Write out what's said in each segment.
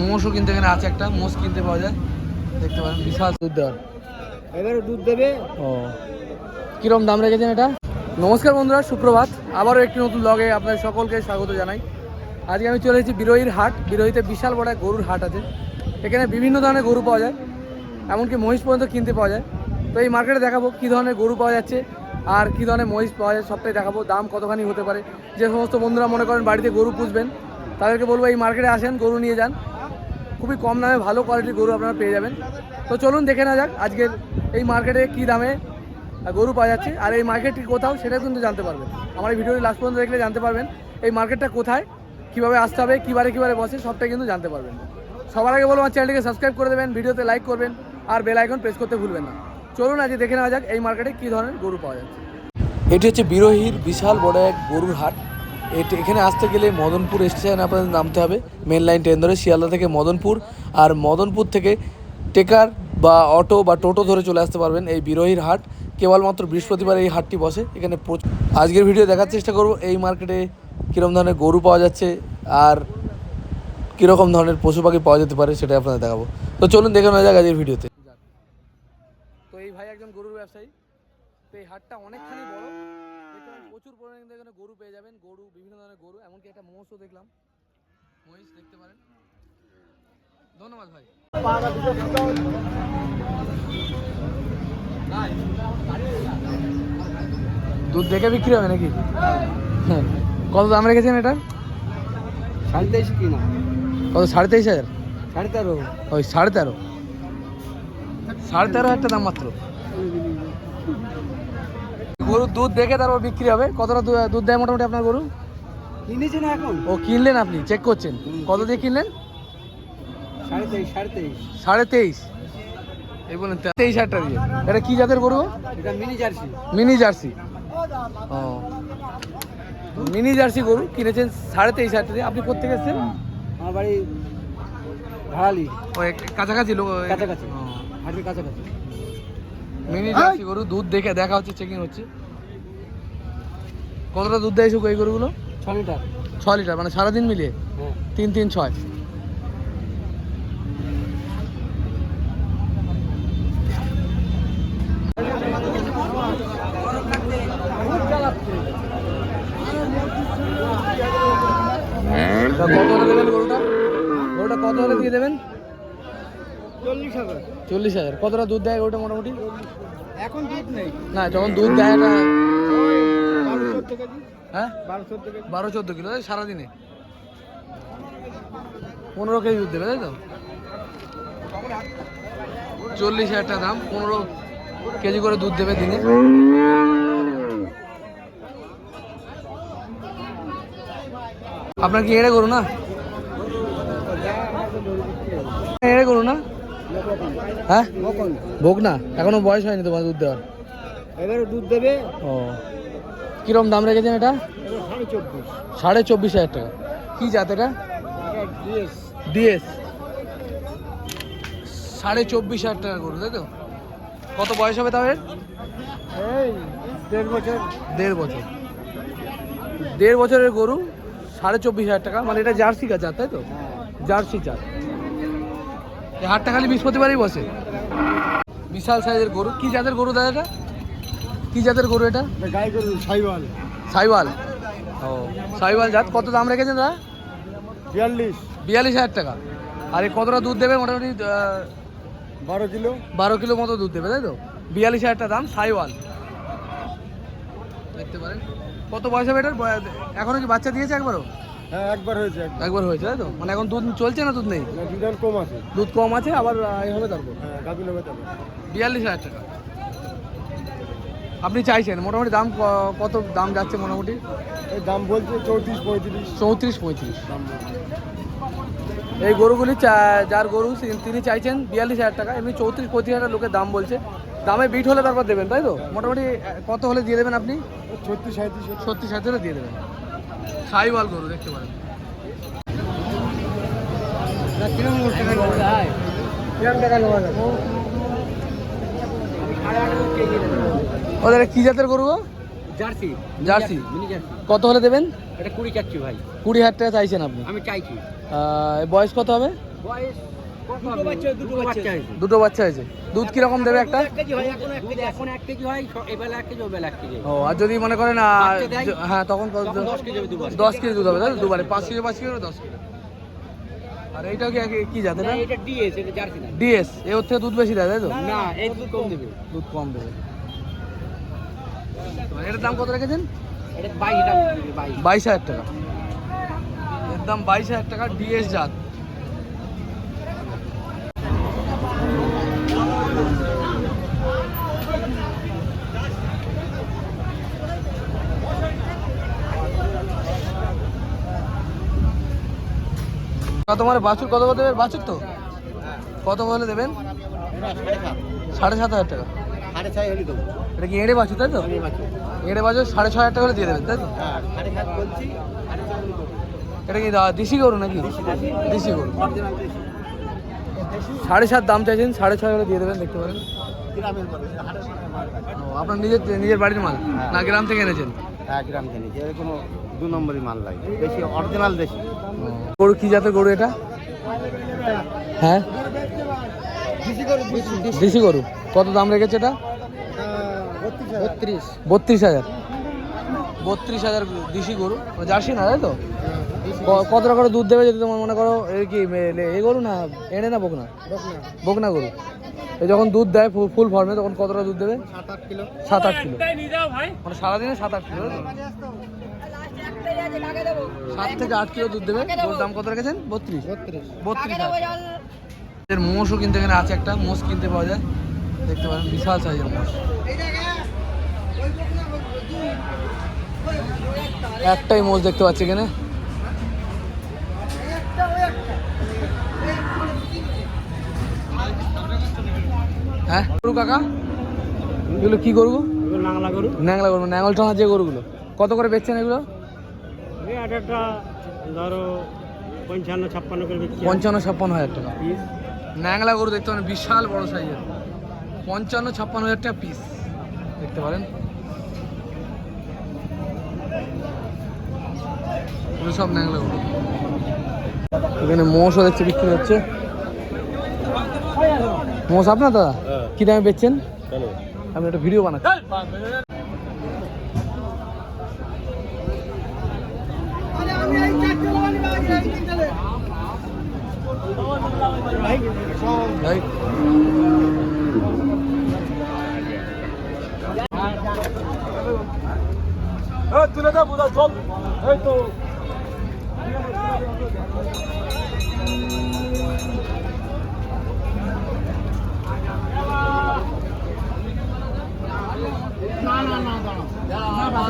মোষও কিনতে এখানে আছে একটা মোষ কিনতে পাওয়া যায়। দেখতে পারেন বিশাল দুধ দেওয়ার। এবারে দুধ দেবে। ও। কিরম দাম রেখেছেন এটা? নমস্কার বন্ধুরা সুপ্রভাত। আবারও একটি নতুন লগে আপনাদের সকলকে স্বাগত জানাই। আজকে আমি চলে এসেছি বিরোহীর হাট। বিরোহীতে বিশাল বড় গরুর হাট আছে। এখানে বিভিন্ন ধরনের গরু পাওয়া যায়। এমনকি মহিষ পর্যন্ত কিনতে পাওয়া যায়। তো এই মার্কেটে দেখাবো কী ধরনের গরু পাওয়া যাচ্ছে আর কী ধরনের মহিষ পাওয়া যায় সবটাই দেখাবো। দাম কতখানি হতে পারে? যে সমস্ত বন্ধুরা মনে করেন বাড়িতে গরু পুষবেন তাদেরকে বলব, এই মার্কেটে আসেন, গরু নিয়ে যান। খুবই কম দামে ভালো কোয়ালিটির গরু আপনারা পেয়ে যাবেন। তো চলুন দেখে না যাক আজকের এই মার্কেটে কী দামে গরু পাওয়া যাচ্ছে। আর এই মার্কেটটি কোথাও সেটা কিন্তু জানতে পারবেন। আমার এই ভিডিওটি লাস্ট পর্যন্ত দেখলে জানতে পারবেন এই মার্কেটটা কোথায়, কীভাবে আসতে হবে কীবারে কীবারে বসে, সবটাই কিন্তু জানতে পারবেন। সবার আগে বলব, আমার চ্যানেলটিকে সাবস্ক্রাইব করে দেবেন ভিডিওতে লাইক করবেন, আর বেল আইকন প্রেস করতে ভুলবেন না। চলুন আজকে দেখে নেওয়া যাক এই মার্কেটে কী ধরনের গরু পাওয়া যাচ্ছে। এটি হচ্ছে বিরোহীর বিশাল বড় এক গরুর হাট। এখানে আসতে গেলে মদনপুর স্টেশনে আপনাদের নামতে হবে। মেন লাইন ট্রেন ধরে শিয়ালদা থেকে মদনপুর। আর মদনপুর থেকে টেকার বা অটো বা টোটো ধরে চলে আসতে পারবেন এই বিরোহীর হাট। কেবলমাত্র বৃহস্পতিবার এই হাটটি বসে। এখানে আজকের ভিডিও দেখার চেষ্টা করব, এই মার্কেটে কীরকম ধরনের গরু পাওয়া যাচ্ছে আর কীরকম ধরনের পশু পাখি পাওয়া যেতে পারে সেটা আপনাদের দেখাবো। তো চলুন দেখে নেওয়া যাক আজকের ভিডিওতে। তো এই ভাই একজন গরুর ব্যবসায়ী। তো এই হাটটা অনেকখানি বড় দেখতে পারেন প্রচুর পরিমাণে কিন্তু এখানে গরু পেয়ে যাবেন গরু বিভিন্ন ধরনের গরু এমনকি একটা মোষও দেখলাম। মহিষ দেখতে পারেন। ধন্যবাদ ভাই। দুধ দেখে বিক্রি হবে নাকি? হ্যাঁ। কত দাম রেখেছেন এটা? সাড়ে তেইশ কিনা কত সাড়ে তেইশ হাজার? সাড়ে তেরো। ওই সাড়ে তেরো। সাড়ে তেরো হাজার দাম মাত্র। গরুর দুধ দেখে তারপর বিক্রি হবে। কতটা দুধ দেয় মোটামুটি আপনার গরু? কিনেছে না এখন? ও কিনলেন আপনি? চেক করছেন। কত দিয়ে কিনলেন? সাড়ে তেইশ তেইশ। এই বলেন দিয়ে। এটা কি জাতের গরু? এটা মিনি জার্সি। Mini Jersey. ও। মিনি জার্সি গরু কিনেছেন সাড়ে তেইশ হাজার দিয়ে। আপনি কোথেকে এসেছেন? আমার বাড়ি ভাড়ালি। কাছাকাছি লোক কাছাকাছি। হাটের কাছাকাছি। মিনি জার্সি গরু দুধ দেখে দেখা হচ্ছে চেকিং হচ্ছে। কতটা দুধ দেয় শুকো এই গরুগুলো? ছ লিটার। ছ লিটার মানে সারাদিন মিলিয়ে? হ্যাঁ। তিন তিন ছয়। কত হলে দেবেন গরুটা? গরুটা কত হলে দিয়ে দেবেন? চল্লিশ হাজার। চল্লিশ হাজার। কতটা দুধ দেয় গরুটা মোটামুটি? এখন দুধ নেই। না যখন দুধ দেয় কেজি হ্যাঁ? বারো চোদ্দ কিলো সারাদিনে? পনেরো কেজি দুধ দেবে তাই তো? চল্লিশ হাজার টাকা দাম পনেরো কেজি করে দুধ দেবে দিনে। আপনার কি এড়ে করুন না? এড়ে করুন না? হ্যাঁ? ভোগ না? এখনও বয়স হয়নি তোমার দুধ দেওয়ার। এবারে দুধ দেবে। ও। কিরম দাম রেখেছেন এটা? সাড়ে চব্বিশ হাজার টাকা। কি জাত এটা? ডিএস। সাড়ে চব্বিশ হাজার টাকা করুন তাই তো? কত বয়স হবে তাহলে এই দেড় বছর। দেড় বছর। দেড় বছরের গরু সাড়ে চব্বিশ হাজার টাকা। মানে এটা জার্সি গাছ তাই তো? জার্সি এই হাটটা খালি বৃহস্পতিবারই বসে। বিশাল সাইজের গরু। কি জাতের গরু দাদা এটা? কি জাতের গরু এটা? গাই গরু সাইওয়াল। সাইওয়াল। ও সাইওয়াল জাত কত দাম রেখেছেন দাদা? বিয়াল্লিশ। বিয়াল্লিশ হাজার টাকা। আর এই কতটা দুধ দেবে? মোটামুটি বারো কিলো। বারো কিলো মতো দুধ দেবে তাই তো? বিয়াল্লিশ হাজার টাকা দাম সাইওয়াল। দেখতে পারেন। কত বয়স হবে এটার? এখনও কি বাচ্চা দিয়েছে একবারও? হ্যাঁ একবার হয়েছে একবার। হয়েছে তাই তো? মানে এখন দুধ চলছে না দুধ নেই? দুধ কম আছে। দুধ কম আছে আবার এ হবে তারপর? হ্যাঁ বিয়াল্লিশ হাজার টাকা। আপনি চাইছেন? মোটামুটি দাম ক- কত দাম যাচ্ছে মোটামুটি? এই দাম বলছে চৌত্রিশ পঁয়ত্রিশ। চৌত্রিশ পঁয়ত্রিশ। এই গরুগুলি চা- যার গরু তিনি চাইছেন বিয়াল্লিশ হাজার টাকা এমনি চৌত্রিশ পঁয়ত্রিশ হাজার লোকের দাম বলছে। দামে বিট হলে তারপর দেবেন তাই তো? মোটামুটি কত হলে দিয়ে দেবেন আপনি? ছত্রিশ সাঁত্রিশ সাথে হলে দিয়ে দেবেন। সাইওয়াল গরু দেখতে পারেন। ওদের কি জাতের গরু জার্সি জার্সি? কত হলে দেবেন? এটা কুড়ি চাচ্ছি ভাই। কুড়ি হাজার টাকা চাইছেন আপনি? আমি চাইছি। বয়স কত হবে? বয়স দুটো বাচ্চা হয়েছে দুটো বাচ্চা হয়েছে। দুধ কীরকম দেবে একটা? হয় হয়। ও আর যদি মনে করেন হ্যাঁ তখন দশ কেজি হবে দুবার। দশ কেজি দুধ হবে দুবারে। পাঁচ কেজি পাঁচ কেজি করে দশ কেজি। আর এইটাও কি জাত না, এটা ডিএস এটা জার্সি না। ডিএস এ ওর থেকে দুধ বেশি দেয় তাই তো? না এই দুধ কম দেবে। দুধ কম দেবে। এটার দাম কত রেখেছেন? বাইশ হাজার টাকা এর দাম বাইশ হাজার টাকা ডিএস জাত। তোমার বাছুর কত কত দেবেন? বাছুর তো? কত বলে দেবেন? সাড়ে সাত হাজার টাকা। সাড়ে ছয় হলি দেবো। এটা কি এড়ে বাছুর তাই তো? এড়ে বাছুর। সাড়ে ছয় হাজার টাকা করে দিয়ে দেবেন তাই তো? হ্যাঁ এটা কি দেশি গরু নাকি? দেশি গরু। সাড়ে সাত দাম চাইছেন সাড়ে ছয় করে দিয়ে দেবেন দেখতে পারেন। আপনার নিজের নিজের বাড়ির মাল? হ্যাঁ। না গ্রাম থেকে এনেছেন? এক গ্রাম জানি যে কোনো দু নম্বরই মাল লাগে বেশি অরিজিনাল বেশি গরু কি জাতের গরু এটা? হ্যাঁ? দেশি গরু। কত দাম রেখেছে এটা? বত্রিশ। বত্রিশ হাজার। বত্রিশ হাজার দেশি গরু। ও, জার্সি না তাই তো? ক- কত টাকা করে দুধ দেবে যদি তোমার মনে করো? এই কি এই গরু না এনে না বকনা? বকনা। গরু। এই যখন দুধ দেয় ফুল ফর্মে তখন কত টাকা দুধ দেবে? সাত আট কিলো। সাত আট কিলো মানে সারাদিনে সাত আট কিলো সাত থেকে আট কিলো দুধ দেবে। ওর দাম কত রেখেছেন? বত্রিশ। বত্রিশ। মোষও কিনতে এখানে আছে একটা মোষ কিনতে পাওয়া যায়। দেখতে পারেন বিশাল সাইজের মোষ। একটাই মোষ দেখতে পাচ্ছি এখানে। হ্যাঁ? গরু কাকা? এগুলো কি গরু নাংলা গরু। ন্যাংলা গরু ন্যাঙ্গল টানা যে গরুগুলো। কত করে বেচছেন এগুলো? একটা ধরো পঞ্চান্ন ছাপ্পান্ন করে পঞ্চান্ন ছাপ্পান্ন হাজার টাকা। ন্যাংলা গরু দেখতে পারেন বিশাল বড় সাইজের পঞ্চান্ন ছাপ্পান্ন হাজার টাকা পিস দেখতে পারেন। এগুলো সব ন্যাংলা এখানে মোষও দেখছে বিক্রি হচ্ছে। মোষ আপনার দাদা? কি দামে বেচছেন? আমি একটা ভিডিও বানাচ্ছি। তুলে দাও বোঝা চল। এই তো।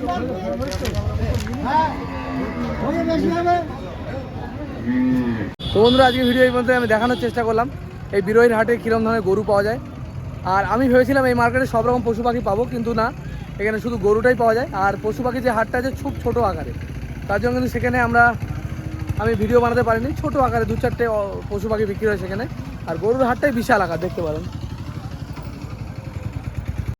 তো বন্ধুরা, আজকে ভিডিও এই পর্যন্ত আমি দেখানোর চেষ্টা করলাম। এই বিরোহীর হাটে কীরকম ধরনের গরু পাওয়া যায়। আর আমি ভেবেছিলাম এই মার্কেটে সব রকম পশু পাখি পাবো, কিন্তু না। এখানে শুধু গরুটাই পাওয়া যায়। আর পশু পাখি যে হাটটা আছে, খুব ছোটো আকারে। তার জন্য কিন্তু সেখানে আমরা, আমি ভিডিও বানাতে পারিনি। ছোটো আকারে দু চারটে পশু পাখি বিক্রি হয় সেখানে। আর গরুর হাটটাই বিশাল আকার, দেখতে পারেন।